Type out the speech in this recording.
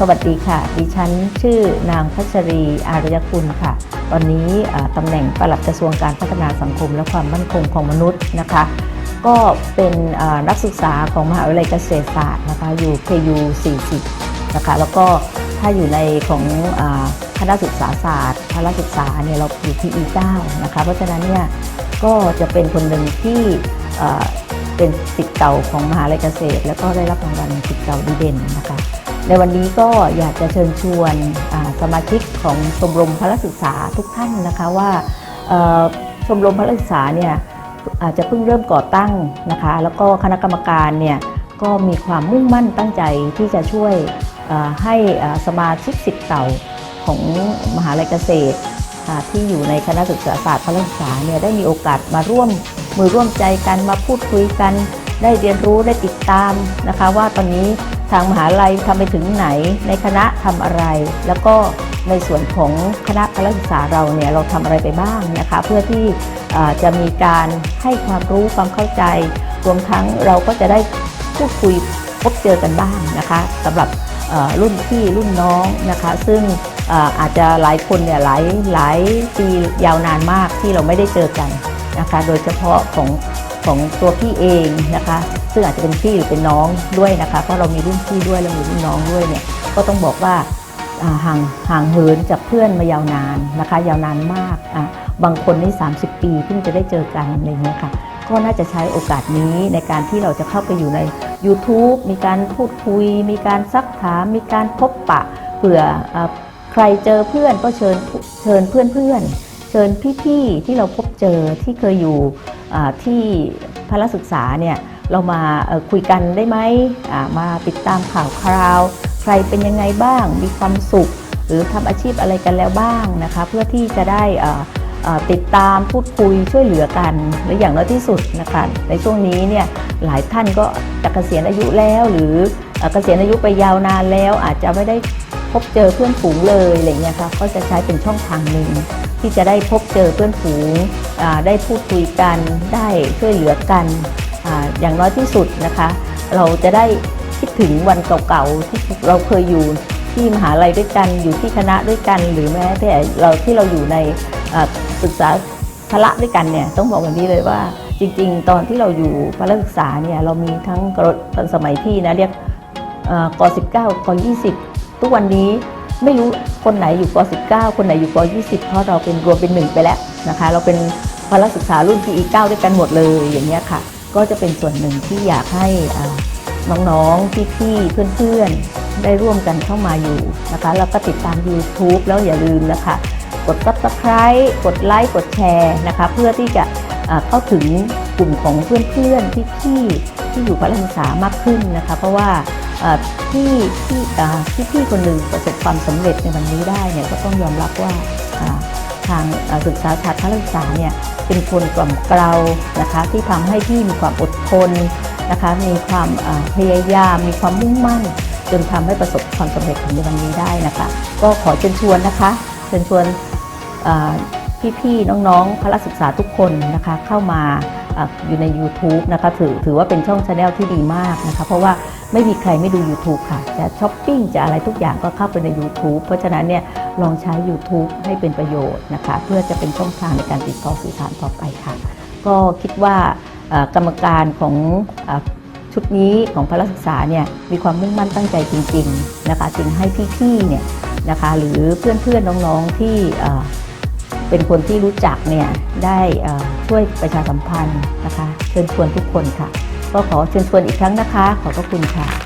สวัสดีค่ะ ดิฉันชื่อนางพัชรีอารยกุลค่ะ ตอนนี้ตำแหน่งปลัดกระทรวงการพัฒนาสังคมและความมั่นคงของมนุษย์นะคะ ก็เป็นนักศึกษาของมหาวิทยาลัยเกษตรศาสตร์นะคะอยู่ KU 40 นะคะ แล้วก็ถ้าอยู่ในของคณะศึกษาศาสตร์พละศึกษาเนี่ยเราอยู่ PE 9 นะคะ เพราะฉะนั้นเนี่ยก็จะเป็นคนหนึ่งที่เป็นสิทธิ์เก่าของมหาวิทยาลัยเกษตร แล้วก็ได้รับรางวัลสิทธิ์เก่าดีเด่นนะคะ ในวันนี้ก็อยากจะเชิญชวนสมาชิกของชมรมพละศึกษาทุกท่านนะคะว่าชมรมพละศึกษาเนี่ยอาจจะเพิ่งเริ่มก่อตั้งนะคะ แล้วก็คณะกรรมการเนี่ยก็มีความมุ่งมั่นตั้งใจที่จะช่วยให้สมาชิกสิทธิ์เก่าของมหาลัยเกษตรที่อยู่ในคณะศึกษาศาสตร์พละศึกษาเนี่ยได้มีโอกาสมาร่วมมือร่วมใจกันมาพูดคุยกัน ได้เรียนรู้ได้ติดตามนะคะ ว่าตอนนี้ ทางมหาลัยทำไปถึงไหน ในคณะทำอะไร แล้วก็ในส่วนของคณะพละศึกษาเราเนี่ยเราทำอะไรไปบ้างนะคะเพื่อที่จะมีการให้ความรู้ความเข้าใจ รวมทั้งเราก็จะได้พูดคุยพบเจอกันบ้างนะคะสำหรับรุ่นพี่รุ่นน้องนะคะ ซึ่งอาจจะหลายคนเนี่ยหลายหลายปียาวนานมากที่เราไม่ได้เจอกันนะคะ โดยเฉพาะของ ของตัวพี่เองนะคะ ซึ่งอาจจะเป็นพี่หรือเป็นน้องด้วยนะคะ เพราะเรามีรุ่นพี่ด้วยและมีรุ่นน้องด้วยเนี่ย ก็ต้องบอกว่าห่างห่างเหินจากเพื่อนมายาวนานนะคะ ยาวนานมากอะบางคนนี่ 30 ปีเพิ่งจะได้เจอกันอะไรเงี้ยค่ะ ก็น่าจะใช้โอกาสนี้ในการที่เราจะเข้าไปอยู่ใน YouTube มีการพูดคุย มีการซักถาม มีการพบปะเผื่ออใครเจอเพื่อนก็เชิญเชิญเพื่อนเพื่อนเชิญพี่ๆที่เราพบเจอที่เคยอยู่ ที่พละศึกษาเนี่ยเรามาคุยกันได้ไหมมาติดตามข่าวคราว ใครเป็นยังไงบ้าง มีความสุข หรือทำอาชีพอะไรกันแล้วบ้างนะคะ เพื่อที่จะได้ติดตามพูดคุยช่วยเหลือกันและอย่างน้อยที่สุดนะคะในช่วงนี้เนี่ยหลายท่านก็จะเกษียณอายุแล้ว หรืออ่อเกษียณอายุไปยาวนานแล้วอาจจะไม่ได้ พบเจอเพื่อนฝูงเลยอะไรเงี้ยค่ะก็จะใช้เป็นช่องทางหนึ่งที่จะได้พบเจอเพื่อนฝูงได้พูดคุยกันได้ช่วยเหลือกันออย่างน้อยที่สุดนะคะ เราจะได้คิดถึงวันเก่าๆที่เราเคยอยู่ที่มหาลัยด้วยกันอยู่ที่คณะด้วยกัน หรือแม้แต่เราที่เราอยู่ในศึกษาพละด้วยกันเนี่ยต้องบอกแบบนี้เลยว่าจริงๆ ตอนที่เราอยู่พละศึกษาเนี่ยเรามีทั้งตอนสมัยพี่นะเรียกเอ่อก19 ก 20 ทุกวันนี้ไม่รู้คนไหนอยู่ป 19 คนไหนอยู่ป 20 เพราะเราเป็นรวมเป็นหนึ่งไปแล้วนะคะ เราเป็นพละศึกษารุ่น PE 9ด้วยกันหมดเลยอย่างเงี้ยค่ะ ก็จะเป็นส่วนหนึ่งที่อยากให้น้องๆ พี่ๆ เพื่อนๆ ได้ร่วมกันเข้ามาอยู่นะคะ แล้วก็ติดตาม YouTube แล้วอย่าลืมนะคะ กด Subscribe กดไลค์กดแชร์นะคะ เพื่อที่จะเข้าถึงกลุ่มของเพื่อนๆ พี่ๆ ที่อยู่พละศึกษามากขึ้นนะคะ เพราะว่า ที่ที่ที่พี่คนหนึ่งประสบความสำเร็จในวันนี้ได้เนี่ยก็ต้องยอมรับว่าทางศึกษาศาสตร์พละศึกษาเนี่ยเป็นคนกล่อมเกลานะคะที่ทำให้พี่มีความอดทนนะคะมีความพยายาม มีความมุ่งมั่น จนทำให้ประสบความสำเร็จถึงในวันนี้ได้นะคะ ก็ขอเชิญชวนนะคะเชิญชวนพี่ๆน้องๆพละศึกษาทุกคนนะคะเข้ามา อยู่ใน YouTube นะคะถือถือว่าเป็นช่องชาแนลที่ดีมากนะคะเพราะว่าไม่มีใครไม่ดู YouTube ค่ะ จะช้อปปิ้งจะอะไรทุกอย่างก็เข้าไปใน YouTube เพราะฉะนั้นเนี่ยลองใช้ YouTube ให้เป็นประโยชน์นะคะเพื่อจะเป็นช่องทางในการติดต่อสื่อสารต่อไปค่ะ ก็คิดว่ากรรมการของอชุดนี้ของพละศึกษาเนี่ยมีความมุ่งมั่นตั้งใจจริง ๆนะคะจึงให้พี่ๆเนี่ยนะคะหรือเพื่อนๆน้องๆที่ เป็นคนที่รู้จักเนี่ยได้ช่วยประชาสัมพันธ์นะคะ เชิญชวนทุกคนค่ะ ก็ขอเชิญชวนอีกครั้งนะคะ ขอบพระคุณค่ะ